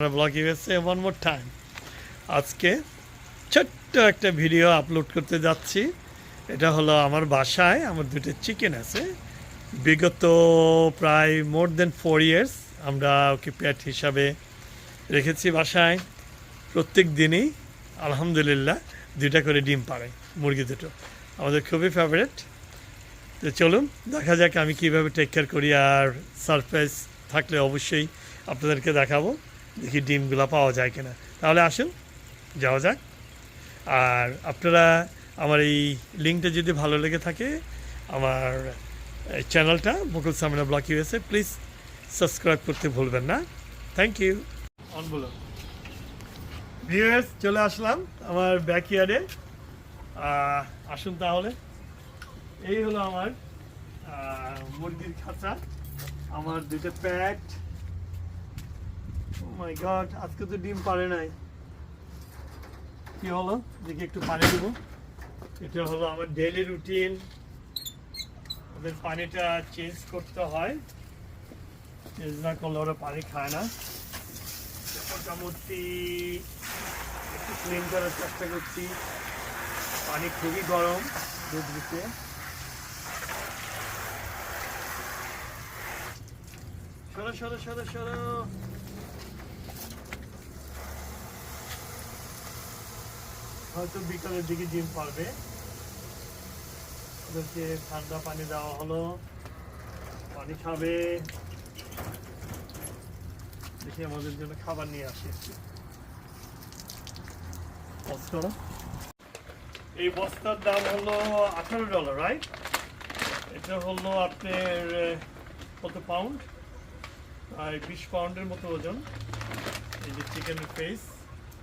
Blog USA one more time আজকে ছোট্ট একটা ভিডিও আপলোড করতে যাচ্ছি। এটা হলো আমার বাসায়, আমার দুটো চিকেন আছে। বিগত প্রায় মোর দেন ফোর ইয়ার্স আমরা ওকে প্যাট হিসাবে রেখেছি বাসায়। প্রত্যেক দিনই, আলহামদুলিল্লাহ, দুইটা করে ডিম পারে মুরগি দুটো। আমাদের খুবই ফেভারেট তো চলুন, দেখা যাক আমি কীভাবে টেক কেয়ার করি আর সারপ্রাইজ থাকলে অবশ্যই আপনাদেরকে দেখাবো। দেখি ডিমগুলো পাওয়া যায় কিনা। তাহলে আসুন যাওয়া যাক। আর আপনারা আমার এই লিঙ্কটা যদি ভালো লেগে থাকে আমার চ্যানেলটা মুকুল সামনা ব্লক ইউএসএ প্লিজ সাবস্ক্রাইব করতে ভুলবেন না। Thank you. অন বলো ভিউয়ার্স চলে আসলাম আমার ব্যাকইয়ার্ডে। আসুন তাহলে। এই হলো আমার মুরগির খাঁচা। আমার দুটো প্যাট মাই গড আজকে তো ডিম পারে নাই। কি হলো? দেখি একটু পানি দিব। এটা হলো আমার ডেইলি রুটিন ওদের পানিটা চেঞ্জ করতে হয়। চেঞ্জ না করলে ওরা পানি খায় না। মোটামুটি একটু ক্লিন করার চেষ্টা করছি। পানি খুবই গরম দুধ দিতে সরো সরো সরো সরো। হয়তো বিকালের দিকে ডিম পারবে। ওদেরকে ঠান্ডা পানি দেওয়া হলো। পানি খাবে। দেখি আমাদের জন্য খাবার নিয়ে আসি। এই বস্তার দাম হলো আঠারো ডলার রাইট এটা হলো আপনার কত পাউন্ড প্রায় বিশ পাউন্ডের মতো ওজন। এই যে চিকেনের ফেস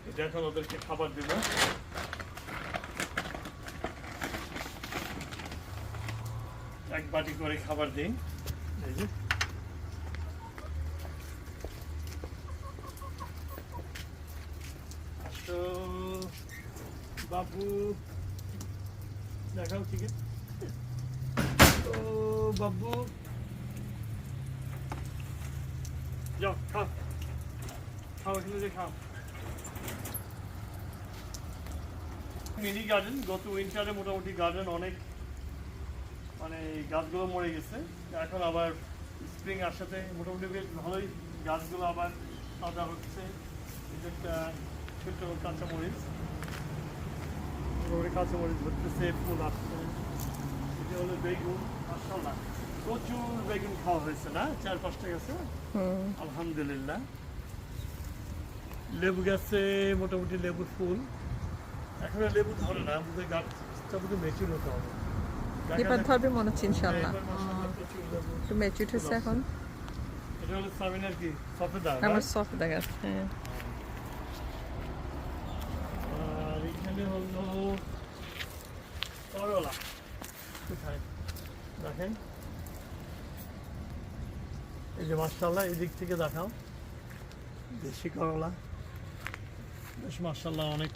এটা এখন ওদেরকে খাবার দেব। এক বাটি করে খাবার দিন এই বাবু, দেখাও ও বাবু। যাও, খাও। খাও এখানে যে খাও। মিনি গার্ডেন গত উইন্টারে মোটামুটি গার্ডেন অনেক মানে এই গাছগুলো মরে গেছে। এখন আবার স্প্রিং আসাতে মোটামুটি বেশ ভালোই গাছগুলো আবার সাদা হচ্ছে। এটা একটা ছোট্ট কাঁচামরিচ। মোটামুটি কাঁচামরিচ ধরতেছে ফুল আসছে। এটা হলো বেগুন মাসাল্লাহ প্রচুর বেগুন খাওয়া হয়েছে না? চার পাঁচটা গেছে? আলহামদুলিল্লাহ। লেবু গাছে মোটামুটি লেবুর ফুল। এখন আর লেবু ধরে না আমাদের গাছটা বোধহয় মেচুর হতে হবে। এবার ধরবে মনে হচ্ছে ইনশাল্লাহ একটু ম্যাচুট হচ্ছে এখন। সফেদা আমার? দেখা যাচ্ছে হ্যাঁ। দেখেন। এই যে মার্শাল্লাহ এই দিক থেকে দেখাও। দেশি করলা। বেশ মার্শাল্লাহ অনেক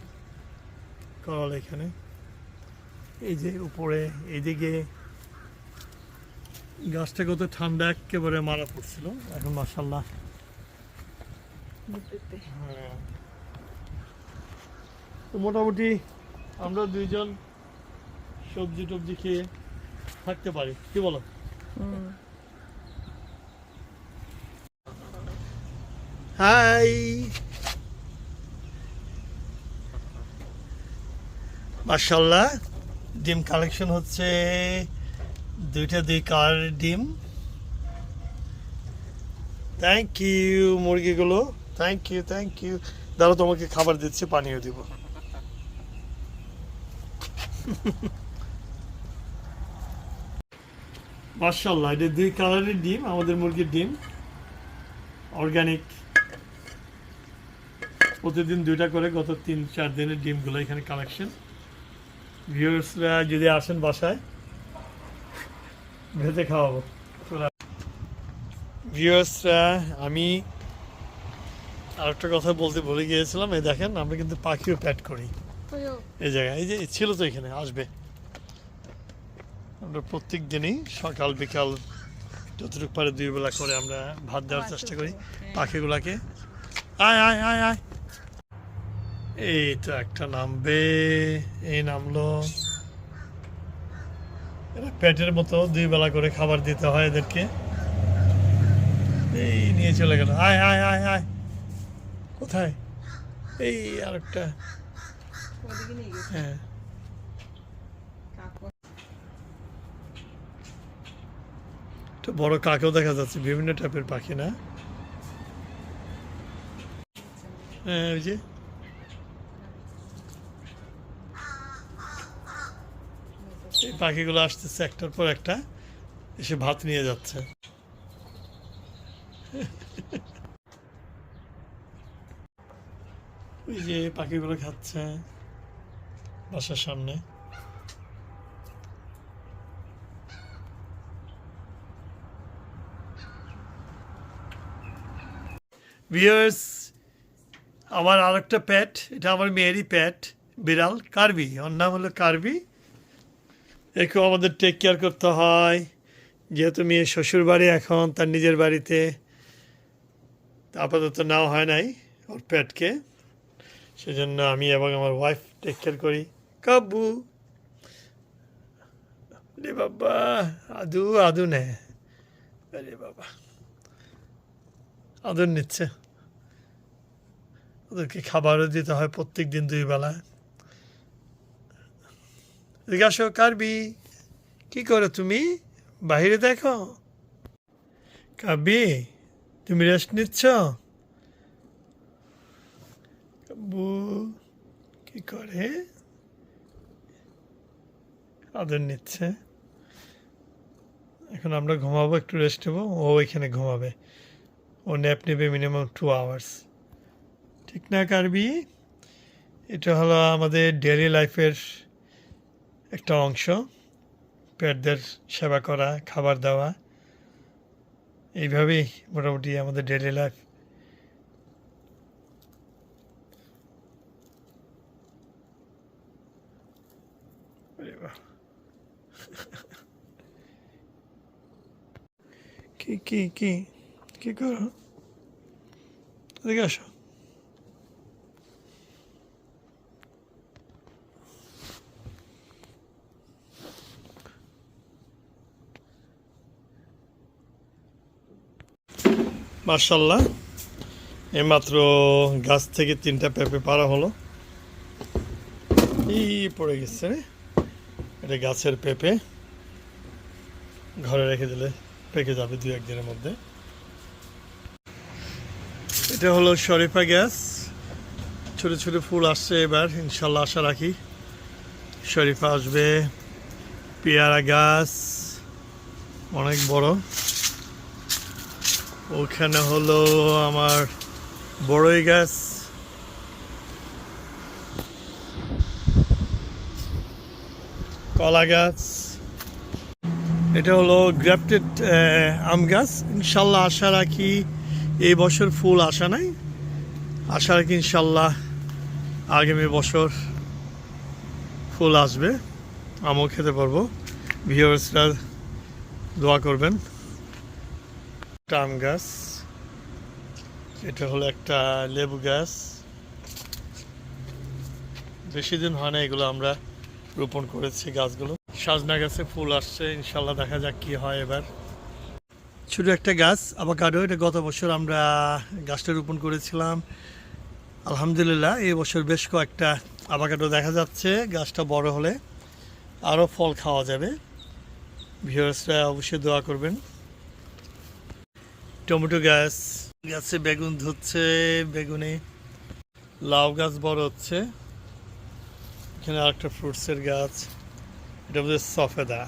করলা এখানে। এই যে উপরে এইদিকে গাছটা কত ঠান্ডা একেবারে মারা পড়ছিল এখন মার্শাল্লাহ হ্যাঁ। মোটামুটি আমরা দুইজন সবজি টবজি খেয়ে থাকতে পারি কি বলো? হাই। মার্শাল্লাহ ডিম কালেকশন হচ্ছে দুইটা দুই কার ডিম। থ্যাংক ইউ মুরগিগুলো। থ্যাংক ইউ থ্যাংক ইউ দাঁড়া তোমাকে খাবার দিচ্ছি, পানিও দিব। মার্শাল্লাহ এটা দুই কালারের ডিম, আমাদের মুরগির ডিম। অর্গানিক প্রতিদিন দুইটা করে গত তিন চার দিনের ডিমগুলো এখানে কালেকশন ভিউয়ার্সরা যদি আসেন বাসায় ভেজে খাওয়াবো। ভিউয়ার্সরা আমি আরেকটা কথা বলতে ভুলে গিয়েছিলাম। এই দেখেন আমরা কিন্তু পাখিও প্যাট করি। এই জায়গায় এই যে ছিল তো এখানে আসবে। আমরা প্রত্যেক দিনই সকাল বিকাল যতটুকু পারে দুই বেলা করে আমরা ভাত দেওয়ার চেষ্টা করি পাখিগুলাকে। আয় আয় আয় আয়। এই তো একটা নামবে এই নামলো এরা পেটের মতো দুই বেলা করে খাবার দিতে হয় এদেরকে। এই নিয়ে চলে গেল। আয় আয় আয় আয়। কোথায়? এই আরেকটা হ্যাঁ। তো বড় কাকেও দেখা যাচ্ছে বিভিন্ন টাইপের পাখি না? হ্যাঁ ওই যে এই পাখিগুলো আসতেছে একটার পর একটা, এসে ভাত নিয়ে যাচ্ছে। ওই যে পাখিগুলো খাচ্ছে বাসার সামনে। ভিউয়ার্স আমার আরেকটা প্যাট এটা আমার মেয়েরই প্যাট বিড়াল, কার্বি। ওর নাম হলো কার্বি। একেও আমাদের টেক কেয়ার করতে হয়। যেহেতু মেয়ে শ্বশুর বাড়ি এখন, তার নিজের বাড়িতে। আপাতত নেওয়া হয় নাই ওর প্যাটকে সেজন্য আমি এবং আমার ওয়াইফ টেক কেয়ার করি। কাব্বু। রে বাবা, আদু আদু নে। বাবা। আদর নিচ্ছে। ওদেরকে খাবারও দিতে হয় প্রত্যেক দিন দুই বেলা। আসো কারবি কি করো তুমি? বাইরে দেখো। কাবি তুমি রেস্ট নিচ্ছ? কাব্বু, কি করে? আদর নিচ্ছে। এখন আমরা ঘুমাবো, একটু রেস্ট নেব। ও এখানে ঘুমাবে। ও ন্যাপ নেবে মিনিমাম টু আওয়ার্স ঠিক না কারবি এটা হলো আমাদের ডেলি লাইফের একটা অংশ, পেটদের সেবা করা, খাবার দেওয়া, এইভাবেই মোটামুটি আমাদের ডেলি লাইফ কি কি কি কি করো? এদিকে আসো। মার্শাল্লাহ এইমাত্র গাছ থেকে তিনটা পেঁপে পাড়া হলো। এই পড়ে গেছে। এটা গাছের পেঁপে। ঘরে রেখে দিলে পেকে যাবে দু একদিনের মধ্যে। এটা হলো শরীফা গ্যাস ছোট ছোট ফুল আসছে এবার ইনশাল্লাহ আশা রাখি শরীফা আসবে। পেয়ারা গাছ। অনেক বড়। ওখানে হলো আমার বড়ই গাছ। কলা গাছ। এটা হলো গ্রাফটেড আম গাছ। ইনশাল্লাহ আশা রাখি এই বছর ফুল আসা নাই। আশা রাখি ইনশাল্লাহ আগামী বছর ফুল আসবে। আমও খেতে পারব। ভিউয়ার্সরা দোয়া করবেন। আম গাছ, এটা হলো একটা লেবু গাছ। বেশি দিন হয় না, এগুলো আমরা রোপণ করেছি গাছগুলো। সাজনা গাছে ফুল আসছে, ইনশাল্লাহ দেখা যাক কি হয় এবার। ছোট একটা গাছ আবাকাডো এটা গত বছর আমরা গাছটা রোপণ করেছিলাম। আলহামদুলিল্লাহ, এই বছর বেশ কয়েকটা আবাকাডো দেখা যাচ্ছে, গাছটা বড় হলে আরও ফল খাওয়া যাবে। ভিউয়ার্সরা অবশ্যই দোয়া করবেন। টমেটো গাছ, গাছে বেগুন ধরছে বেগুনে, লাউ গাছ বড় হচ্ছে। এখানে আরেকটা ফ্রুটসের গাছ, এটা বোধহয় সফেদা।